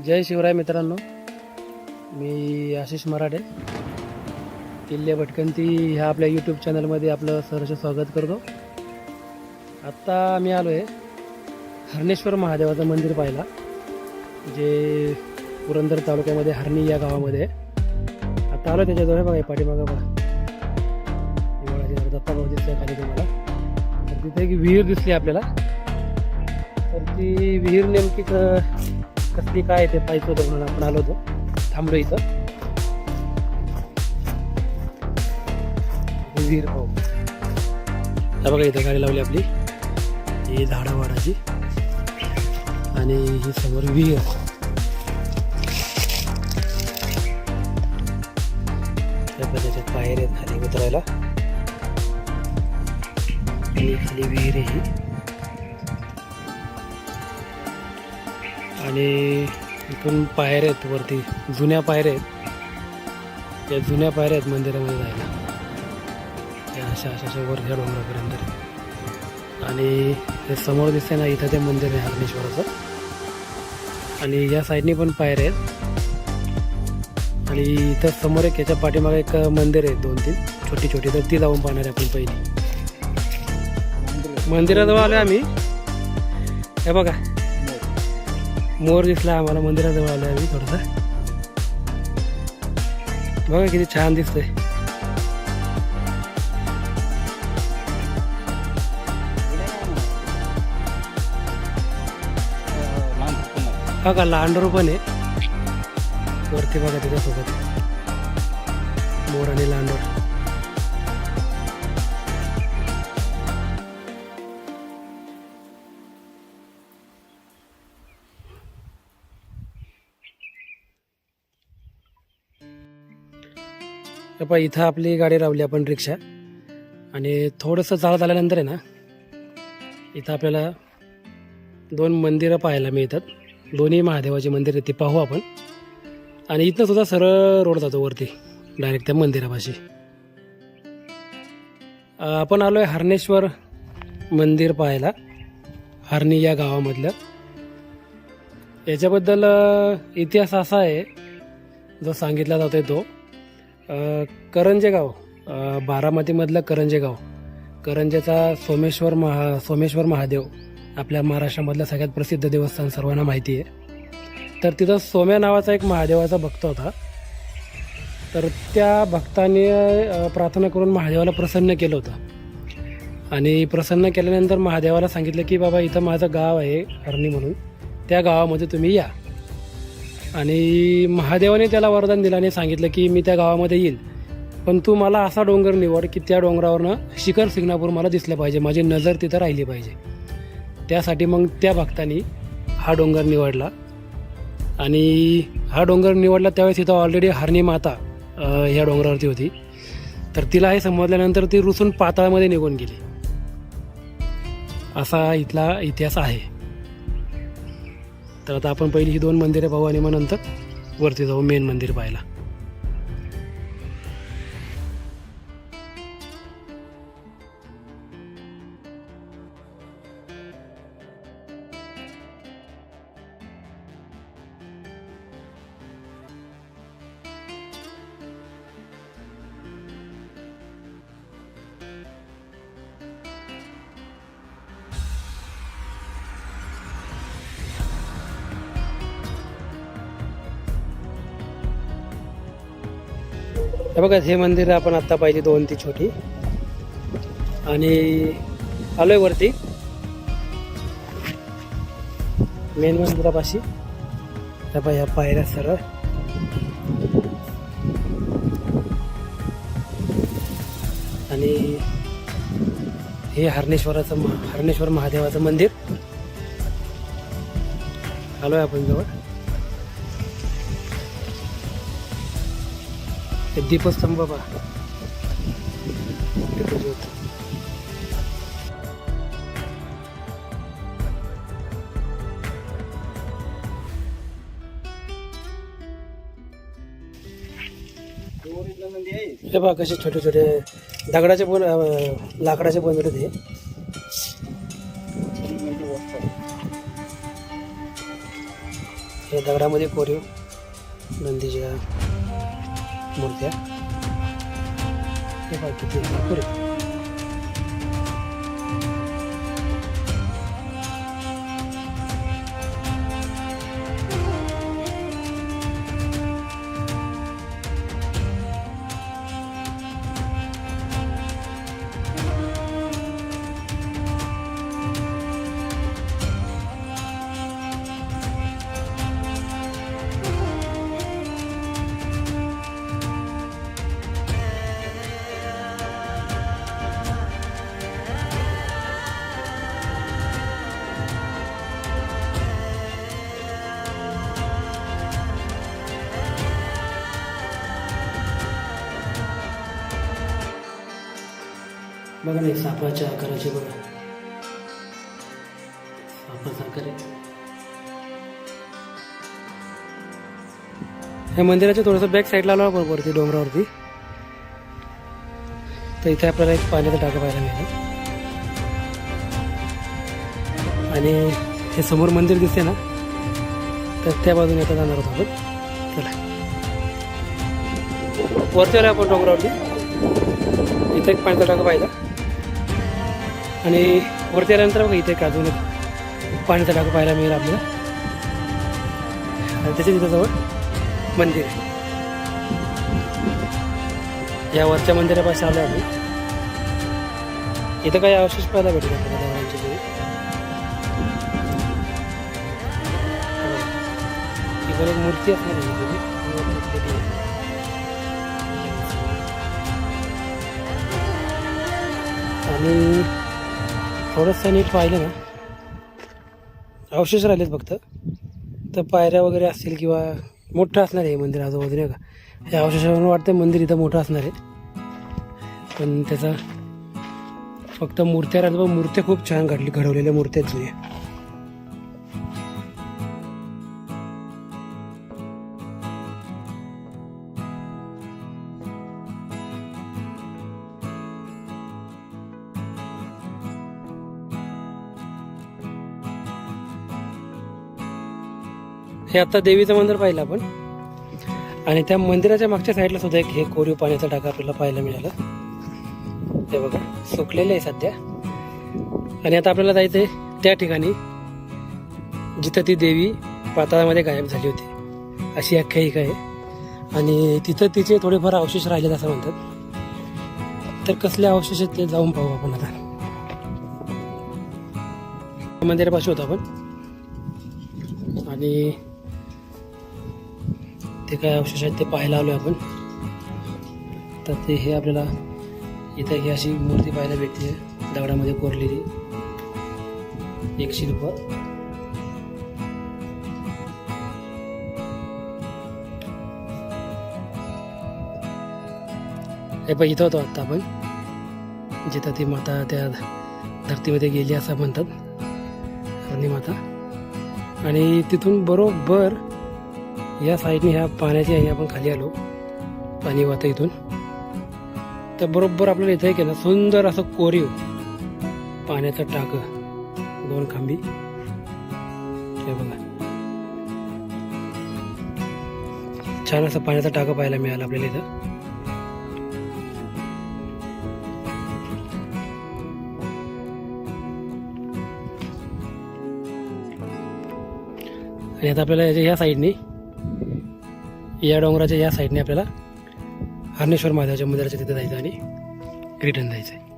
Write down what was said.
जय शिवराय मित्रांनो मी आशिष मराठे. किल्ले भटकंती ह्या आपल्या यूट्यूब चॅनलमध्ये आपलं सहर्ष स्वागत करतो. आत्ता मी आलो आहे हरणेश्वर महादेवाचं मंदिर पाहिला जे पुरंदर तालुक्यामध्ये हरणी या गावामध्ये आहे. आता आलो त्याच्याजवळ बघा पाठीमागा पाठीमागं बघा. हिवाळ्याची दत्ताभाऊ दिसतोय खाली तुम्हाला. तर तिथे एक विहीर दिसली आपल्याला. तर ती विहीर नेमकी कसली काय ते पाहिजे होतं म्हणून आपण आलो होतो. थांबलो इथं. विहीर पाहू बघा इथं गाडी लावली आपली. ही झाडं वाडाची आणि ही समोर विहीर. त्या त्याच्यात बाहेर आहेत खाली उतरायला. खाली विहीर आहे ही. आणि इथून पायऱ्या आहेत वरती. जुन्या पायऱ्या आहेत. त्या जुन्या पायऱ्या आहेत मंदिरामध्ये जायला. त्या अशा अशा अशा वर डोंगरापर्यंत. आणि हे समोर दिसते ना इथं ते मंदिर आहे हरणेश्वराचं आणि या साईडनी पण पायऱ्या आहेत. आणि इथं समोर एक याच्या पाठीमागे एक मंदिर आहे दोन तीन. छोटी छोटी. तर ती जाऊन पाहणार आहे आपण पहिली. मंदिराजवळ आलो आम्ही. हे बघा. मोर दिसला आम्हाला मंदिराजवळ आलो आम्ही थोडासा. बघा किती छान दिसतंय. हा का लांडोर पण आहे. वरती बघा त्याच्यासोबत मोर आणि लांडोर तर पहा इथं आपली गाडी लावली आपण रिक्षा. आणि थोडंसं चालत आल्यानंतर आहे ना इथं आपल्याला दोन मंदिरं पाहायला मिळतात. दोन्ही महादेवाची मंदिरं ती पाहू आपण. आणि इथनं सुद्धा सरळ रोड जातो वरती डायरेक्ट त्या मंदिरापाशी. आपण आलो आहे हरणेश्वर मंदिर पाहायला हरणी या गावामधलं. याच्याबद्दल इतिहास असा आहे जो सांगितला जातो आहे तो. करंजे गाव बारामतीमधलं करंजे गाव करंजेचा सोमेश्वर महा सोमेश्वर महादेव आपल्या महाराष्ट्रामधलं सगळ्यात प्रसिद्ध देवस्थान सर्वांना माहिती आहे. तर तिथं सोम्या नावाचा एक महादेवाचा भक्त होता. तर त्या भक्ताने प्रार्थना करून महादेवाला प्रसन्न केलं होतं. आणि प्रसन्न केल्यानंतर महादेवाला सांगितलं की बाबा इथं माझं गाव आहे हरणी म्हणून. त्या गावामध्ये तुम्ही या. आणि महादेवाने त्याला वरदान दिलं आणि सांगितलं की मी त्या गावामध्ये येईल. पण तू मला असा डोंगर निवड की त्या डोंगरावरनं शिखर सिंगणापूर मला दिसलं पाहिजे माझी नजर तिथं राहिली पाहिजे. त्यासाठी मग त्या भक्तानी हा डोंगर निवडला. आणि हा डोंगर निवडला त्यावेळेस तिथं ऑलरेडी हरणी माता ह्या डोंगरावरती होती. तर तिला हे समजल्यानंतर ती रुसून पाताळामध्ये निघून गेली. असा इथला इतिहास आहे. तर आता आपण पहिली ही दोन मंदिरे पाहू आणि मग नंतर वरती जाऊ मेन मंदिर पाहायला. हे बघा हे मंदिर आपण आत्ता पाहिजे दोन ती छोटी. आणि आलोय वरती. मेन मंदिरापाशी. त्या पाय ह्या पायऱ्या सरळ. आणि हे हरणेश्वराचं महा- हरणेश्वर महादेवाचं मंदिर. आलोय आपण जवळ. दीपस्तंभ बघा. हे बघा कसे छोटे छोटे दगडाचे पण लाकडाचे बनवले ते हे. दगडामध्ये कोरीव नंदीच्या मूर्त्या हे बघा किती बघा नाही सापाच्या आकाराचे बघा. सापाचा आकार आहे या मंदिराच्या थोडंसं बॅक साईडला आलो आपण वरती डोंगरावरती. तर इथे आपल्याला एक पाण्याचा टाका पाहायला मिळेल. आणि हे समोर मंदिर दिसते ना तर त्या बाजूने आता जाणार होतो आपण. चला. वरती आलो आपण डोंगरावरती. इथे एक पाण्याचा टाका पाहिला आणि वरती आल्यानंतर बघा इथे काजून अजून पाण्याचा टाकू पाहायला मिळेल आपल्याला. आणि त्याच्या तिथं जवळ मंदिर. आहे या वरच्या मंदिरापासून आलो आम्ही. इथं काही अवशेष पाहायला भेटेल आपल्याला दगडांचे ते. इकडे एक मूर्ती असणार आहे आणि थोडंसं नीट पाहिलं ना अवशेष राहिलेत फक्त. तर पायऱ्या वगैरे असतील किंवा मोठं असणार आहे हे मंदिर आजूबाजूने का हे अवशेषावरून वाटतं मंदिर इथं मोठं असणार आहे. पण त्याचा फक्त मूर्त्या राहिल्या पण मूर्त्या खूप छान घडली घडवलेल्या मूर्त्या जुन्या. हे आता देवीचं मंदिर पाहिलं आपण. आणि त्या मंदिराच्या मागच्या साईडला सुद्धा एक हे कोरीव पाण्याचा टाका आपल्याला पाहायला मिळाला. ते बघा सुकलेलं आहे सध्या. आणि आता आपल्याला जायचं आहे त्या ठिकाणी जिथं ती देवी पाताळामध्ये गायब झाली होती. अशी आख्यायिका आहे. आणि तिथं तिचे थोडेफार अवशेष राहिलेत असं म्हणतात. तर कसले अवशेष आहेत ते जाऊन पाहू आपण आता. मंदिरापाशी होतो आपण. आणि ते काय अवशेष आहेत ते पाहायला आलो आपण. तर ते हे आपल्याला इथं ही अशी मूर्ती पाहायला भेटते. दगडामध्ये कोरलेली. एक शिल्प. हे पण इथं होतो आत्ता आपण. जिथं ती माता त्या धरतीमध्ये गेली असं म्हणतात. आणि माता आणि तिथून बरोबर या साईडने ह्या पाण्याची आहे आपण खाली आलो. पाणी वाहतं इथून. तर बरोबर आपल्याला इथं केलं. सुंदर असं कोरीव पाण्याचं टाक. दोन खांबी. हे बघा. छान असं पाण्याचं टाकं पाहायला मिळालं आपल्याला इथं. आणि आता आपल्याला याच्या ह्या साईडने या डोंगराच्या या साईडने आपल्याला हरणेश्वर महादेवाच्या मंदिराच्या तिथे जायचं आणि रिटर्न जायचं आहे